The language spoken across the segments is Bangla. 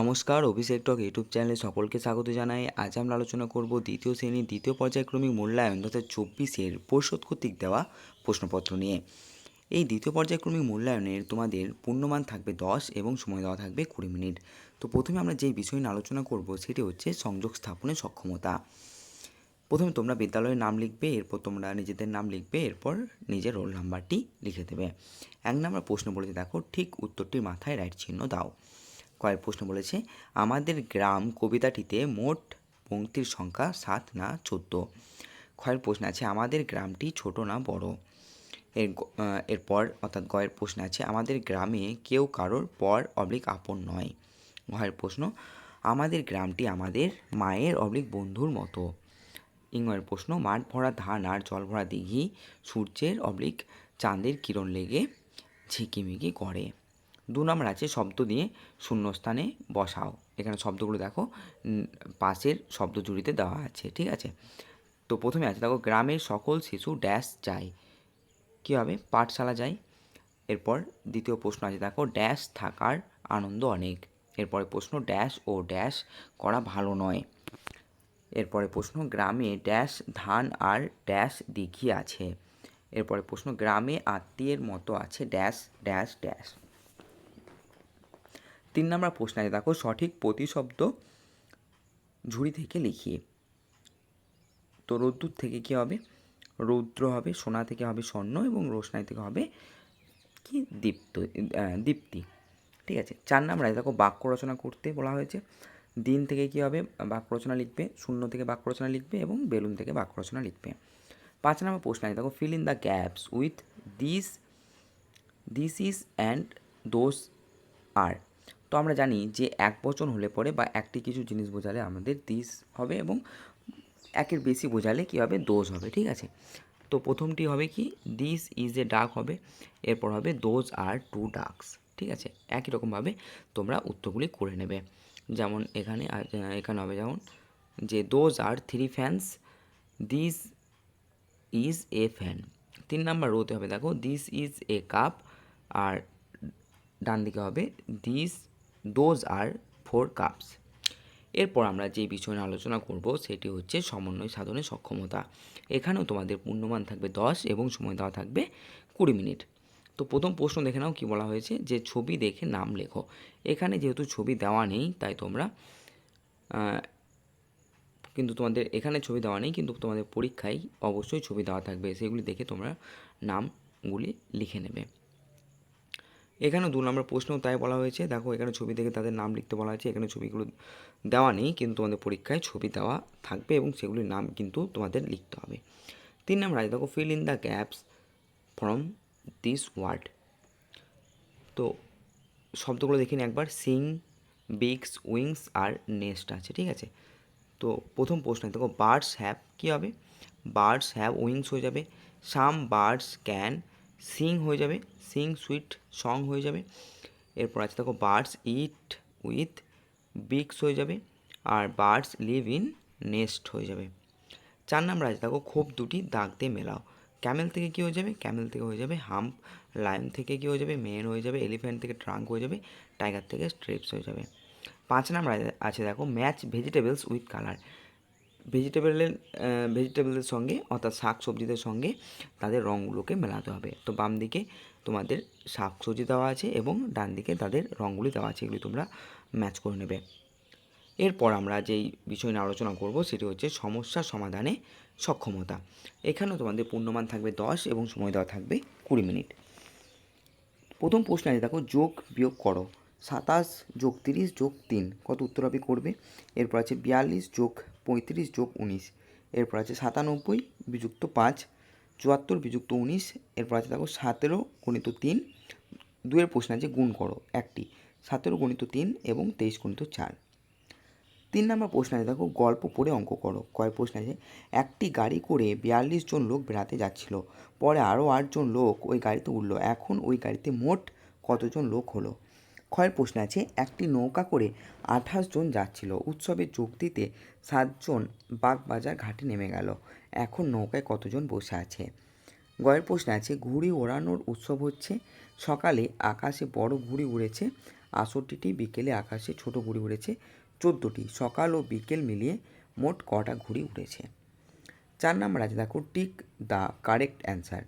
নমস্কার, অভিষেক টক ইউটিউব চ্যানেলে সকলকে স্বাগত জানাই। আজ আমরা আলোচনা করব দ্বিতীয় শ্রেণির দ্বিতীয় পর্যায়ক্রমিক মূল্যায়ন দু হাজার চব্বিশের পরিষদ কর্তৃক দেওয়া প্রশ্নপত্র নিয়ে। এই দ্বিতীয় পর্যায়ক্রমিক মূল্যায়নের তোমাদের পূর্ণমান থাকবে দশ এবং সময় দেওয়া থাকবে কুড়ি মিনিট। তো প্রথমে আমরা যেই বিষয় নিয়ে আলোচনা করব সেটি হচ্ছে সংযোগ স্থাপনের সক্ষমতা। প্রথমে তোমরা বিদ্যালয়ের নাম লিখবে, এরপর তোমরা নিজেদের নাম লিখবে, এরপর নিজের রোল নাম্বারটি লিখে দেবে। এক নম্বর প্রশ্ন বলেছে দেখো, ঠিক উত্তরটির মাথায় রাইট চিহ্ন দাও। কয়েক প্রশ্ন বলেছে, আমাদের গ্রাম কবিতাটিতে মোট পংক্তির সংখ্যা সাত না চোদ্দ? ক্ষয়ের প্রশ্ন আছে, আমাদের গ্রামটি ছোট না বড়? এর এরপর অর্থাৎ গয়ের প্রশ্ন আছে, আমাদের গ্রামে কেউ কারোর পর অবলিক আপন নয়? ঘয়ের প্রশ্ন, আমাদের গ্রামটি আমাদের মায়ের অবলিক বন্ধুর মতো? ইংয়ের প্রশ্ন, মাঠ ভরা ধান আর জল ভরা দিঘি, সূর্যের অবলিক চাঁদের কিরণ লেগে ঝিকিমিকি করে। দু নম্বর আছে শব্দ দিয়ে শূন্যস্থানে বসাও। এখানে শব্দগুলো দেখো পাশের শব্দ জুড়িতে দেওয়া আছে, ঠিক আছে? তো প্রথমে আছে, দেখো, গ্রামের সকল শিশু ড্যাশ যায় কী হবে? পাঠশালা যায়। এরপর দ্বিতীয় প্রশ্ন আছে, দেখো ড্যাশ থাকার আনন্দ অনেক। এরপরে প্রশ্ন ড্যাশ ও ড্যাশ করা ভালো নয়। এরপরে প্রশ্ন, গ্রামে ড্যাশ ধান আর ড্যাশ দিঘি আছে। এরপরে প্রশ্ন, গ্রামে আত্মীয়ের মতো আছে ড্যাশ ড্যাশ ড্যাশ তিন নম্বর প্রশ্ন আছে, দেখো, সঠিক প্রতিশব্দ ঝুড়ি থেকে লিখিয়ে। তো রোদ্দুর থেকে কী হবে? রৌদ্র হবে, সোনা থেকে হবে স্বর্ণ এবং রোশনাই থেকে হবে কি? দীপ্ত দীপ্তি। ঠিক আছে, চার নাম্বার আছে, দেখো, বাক্য রচনা করতে বলা হয়েছে। দিন থেকে কী হবে? বাক্য রচনা লিখবে, শূন্য থেকে বাক্য রচনা লিখবে এবং বেলুন থেকে বাক্য রচনা লিখবে। পাঁচ নম্বর প্রশ্ন আছে, দেখো fill in the gaps with this this is and those are তো আমরা জানি যে এক বচন হলে পরে বা একটি কিছু জিনিস বোঝালে আমাদের দিস হবে এবং একের বেশি বোঝালে কী হবে? দোজ হবে, ঠিক আছে? তো প্রথমটি হবে কি? দিস ইজ এ ডাক হবে, এরপর হবে দোজ আর টু ডাকস ঠিক আছে? একই রকমভাবে তোমরা উত্তরগুলি করে নেবে। যেমন এখানে এখানে হবে যেমন যে those are three fans this is a fan তিন নাম্বার রোতে হবে দেখো দিস ইজ এ কাপ আর ডান দিকে হবে this those are four cups এরপর আমরা যে বিষয় নিয়ে আলোচনা করব, সেটি হচ্ছে সমন্বয় সাধনের সক্ষমতা। এখানেও তোমাদের পূর্ণমান থাকবে দশ এবং সময় দেওয়া থাকবে কুড়ি মিনিট। তো প্রথম প্রশ্ন দেখে নাও কী বলা হয়েছে, যে ছবি দেখে নাম লেখো। এখানে যেহেতু ছবি দেওয়া নেই, তাই তোমরা কিন্তু তোমাদের এখানে ছবি দেওয়া নেই, কিন্তু তোমাদের পরীক্ষায় অবশ্যই ছবি দেওয়া থাকবে। সেগুলি দেখে তোমরা নামগুলি লিখে নেবে। এখানেও দু নম্বর প্রশ্নও তাই বলা হয়েছে। দেখো, এখানে ছবি দেখে তাদের নাম লিখতে বলা হয়েছে। এখানে ছবিগুলো দেওয়া নেই, কিন্তু তোমাদের পরীক্ষায় ছবি দেওয়া থাকবে এবং সেগুলির নাম কিন্তু তোমাদের লিখতে হবে। তিন নম্বর আছে দেখো fill in the gaps from this word তো শব্দগুলো দেখে নিই একবার। সিং বিক্স উইংস আর নেস্ট আছে, ঠিক আছে? তো প্রথম প্রশ্ন, দেখো বার্ডস হ্যাভ কী হবে? বার্ডস হ্যাভ উইংস হয়ে যাবে। সাম বার্ডস ক্যান সিং হয়ে যাবে, সিং, সুইট, সং হয়ে যাবে। এরপর আছে দেখো বার্ডস ইট উইথ বিক্স হয়ে যাবে আর বার্ডস লিভ ইন নেস্ট হয়ে যাবে। চার নাম্বার আছে দেখো খোপ দুটি দাগ দিয়ে মেলাও। ক্যামেল থেকে কী হয়ে যাবে? ক্যামেল থেকে হয়ে যাবে হাম্প, লায়ন থেকে কী হয়ে যাবে? মেন হয়ে যাবে, এলিফ্যান্ট থেকে ট্রাঙ্ক হয়ে যাবে, টাইগার থেকে স্ট্রিপস হয়ে যাবে। পাঁচ নাম্বার আছে দেখো ম্যাচ ভেজিটেবলস উইথ কালার। ভেজিটেবলের ভেজিটেবলের সঙ্গে অর্থাৎ শাক সবজিদের সঙ্গে তাদের রঙগুলোকে মেলাতে হবে। তো বাম দিকে তোমাদের শাক সবজি দেওয়া আছে এবং ডান দিকে তাদের রঙগুলি দেওয়া আছে, এগুলি তোমরা ম্যাচ করে নেবে। এরপর আমরা যেই বিষয় নিয়ে আলোচনা করব সেটি হচ্ছে সমস্যা সমাধানে সক্ষমতা। এখানেও তোমাদের পূর্ণমান থাকবে দশ এবং সময় দেওয়া থাকবে কুড়ি মিনিট। প্রথম প্রশ্ন আছে, দেখো যোগ বিয়োগ করো। সাতাশ যোগ তিরিশ যোগ তিন, কত উত্তর হবে করবে? এরপর আছে বিয়াল্লিশ যোগ পঁয়ত্রিশ যোগ উনিশ। এরপর আছে সাতানব্বই বিযুক্ত পাঁচ, চুয়াত্তর বিযুক্ত উনিশ, এরপর আছে দেখো সতেরো গণিত তিন দুয়ের প্রশ্ন আছে গুণ করো একটি, সতেরো গণিত তিন এবং তেইশ গণিত চার। তিন নম্বর প্রশ্ন আছে দেখো গল্প পড়ে অঙ্ক করো। কয় প্রশ্ন আছে, একটি গাড়ি করে বিয়াল্লিশ জন লোক বেড়াতে যাচ্ছিল, পরে আরও আটজন লোক ওই গাড়িতে উঠল, এখন ওই গাড়িতে মোট কতজন লোক হলো? ক্ষয়ের প্রশ্ন আছে, একটি নৌকা করে আঠাশ জন যাচ্ছিল। উৎসবে যোগ দিতে সাতজন বাগবাজার ঘাটে নেমে গেল। এখন নৌকায় কতজন বসে আছে? গয়ের প্রশ্ন আছে, ঘুড়ি ওড়ানোর উৎসব হচ্ছে। সকালে আকাশে বড় ঘুড়ি উড়েছে, আষট্টিটি, বিকেলে আকাশে ছোট ঘুড়ি উড়েছে, চোদ্দোটি। সকাল ও বিকেল মিলিয়ে মোট কটা ঘুড়ি উড়েছে? চার নাম্বার আছে, দেখো tick the correct answer.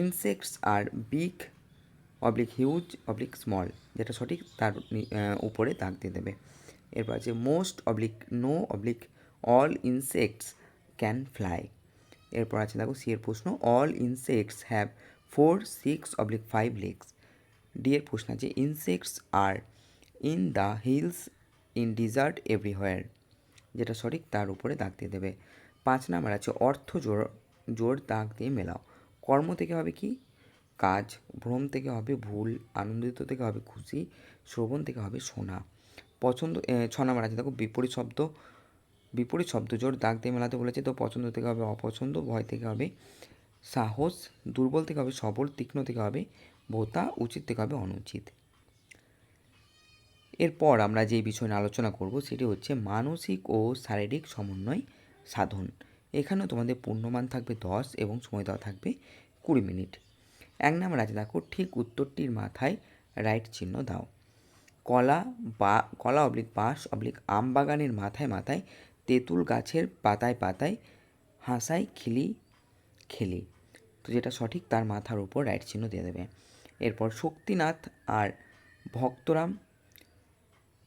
Insects are big oblique huge oblique small যেটা সঠিক তার উপরে দাগ দিয়ে দেবে। এরপর আছে most oblique no oblique all insects can fly এরপর আছে, দেখো সি এর প্রশ্ন all insects have four six oblique five legs D এর প্রশ্ন আছে insects are in the hills in desert everywhere যেটা সঠিক তার উপরে দাগ দিয়ে দেবে। পাঁচ নাম্বার আছে, অর্থ জোর জোর দাগ দিয়ে মেলাও। কর্ম থেকে হবে কি? কাজ, ভ্রম থেকে হবে ভুল, আনন্দিত থেকে হবে খুশি, শ্রবণ থেকে হবে শোনা পছন্দ ছ নাম্বার আছে, দেখো, বিপরীত শব্দ বিপরীত শব্দ, জোর দাগ দিয়ে মেলাতে বলেছে, তো পছন্দ থেকে হবে অপছন্দ, ভয় থেকে হবে সাহস, দুর্বল থেকে হবে সবল, তীক্ষ্ণ থেকে হবে ভোতা উচিত থেকে হবে অনুচিত। এরপর আমরা যে বিষয় নিয়ে আলোচনা করব, সেটি হচ্ছে মানসিক ও শারীরিক সমন্বয় সাধন। এখানেও তোমাদের পূর্ণমান থাকবে দশ এবং সময় দেওয়া থাকবে কুড়ি মিনিট। এক নাম আছে, দেখো, ঠিক উত্তরটির মাথায় রাইট চিহ্ন দাও। কলা বা, কলা অবলিক বাঁশ অবলিক আম বাগানের মাথায় মাথায় তেঁতুল গাছের পাতায় পাতায় হাসাই খিলি, খেলি। তো যেটা সঠিক, তার মাথার উপর রাইট চিহ্ন দিয়ে দেবে। এরপর শক্তিনাথ আর ভক্তরাম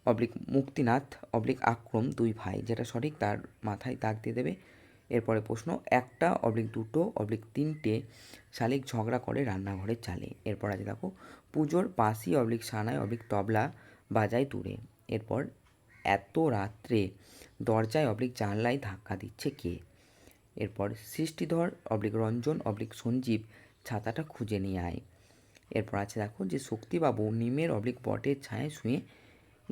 অবলিক মুক্তিনাথ অবলিক আক্রম দুই ভাই, যেটা সঠিক, তার মাথায় দাগ দিয়ে দেবে। এরপরে প্রশ্ন, একটা অবলিক দুটো, অবলিক তিনটে শালিক ঝগড়া করে রান্নাঘরের চালে। এরপর আছে দেখো, পুজোর পাশি অবলিক সানায় অবলিক তবলা বাজায় দূরে এরপর, এত রাত্রে দরজায় অবলিক জানলায় ধাক্কা দিচ্ছে কে? এরপর, সৃষ্টিধর, অবলিক রঞ্জন, অবলিক সঞ্জীব ছাতাটা খুঁজে নিয়ে আয়। এরপর আছে দেখো যে শক্তিবাবু নিমের অবলিক বটের ছায়ায় শুয়ে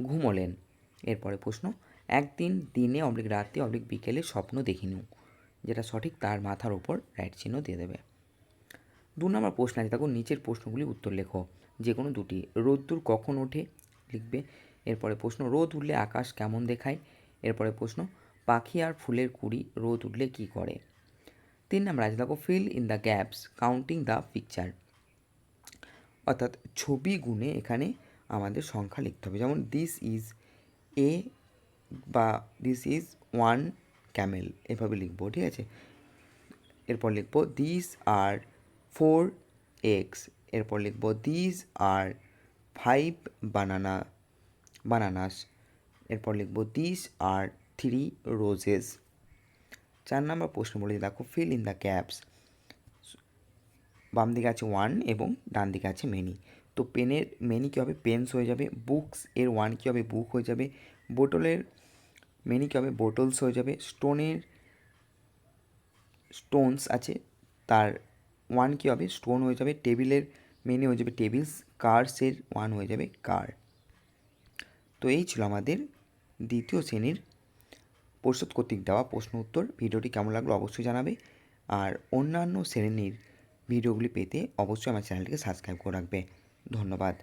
ঘুমোলেন। এরপরে প্রশ্ন, একদিন দিনে অবলিক রাতে অবলিক বিকেলে স্বপ্ন দেখিনু। যেটা সঠিক তার মাথার ওপর রাইট চিহ্ন দিয়ে দেবে। দু নম্বর প্রশ্ন আছে, দেখো নিচের প্রশ্নগুলি উত্তর লেখো। যে কোনো দুটি। রোদ্দুর কখন ওঠে? লিখবে। এরপরে প্রশ্ন, রোদ উঠলে আকাশ কেমন দেখায়? এরপরে প্রশ্ন, পাখি আর ফুলের কুড়ি রোদ উঠলে কী করে? তিন নম্বর আছে, দেখো fill in the gaps counting the picture অর্থাৎ ছবি গুণে এখানে আমাদের সংখ্যা লিখতে হবে। যেমন দিস ইজ এ বা দিস ইজ ওয়ান ক্যামেল এভাবে লিখব, ঠিক আছে? এরপর লিখব দিস আর ফোর এক্স এরপর লিখব this are five banana bananas এরপর লিখব দিস আর থ্রি রোজেস চার নম্বর প্রশ্ন বলে দেখো ফিল ইন দ্য ক্যাপস বাম দিকে আছে ওয়ান এবং ডান দিকে আছে মেনি তো পেনের মেনি কী হবে? পেন্স হয়ে যাবে বুকস এর ওয়ান কী হবে? বুক হয়ে যাবে বোটলের মেনি কী হবে বোটলস হয়ে যাবে। স্টোনের স্টোনস আছে। তার ওয়ান কী হবে? স্টোন হয়ে যাবে। টেবিলের মেনি হয়ে যাবে টেবিলস। কার্সের ওয়ান হয়ে যাবে কার। তো এই ছিল আমাদের দ্বিতীয় শ্রেণির পরিষদ কর্তৃক দেওয়া প্রশ্ন উত্তর। ভিডিওটি কেমন লাগল অবশ্যই জানাবে। আর অন্যান্য শ্রেণির ভিডিওগুলি পেতে অবশ্যই আমার চ্যানেলটিকে সাবস্ক্রাইব করে রাখবে। ধন্যবাদ।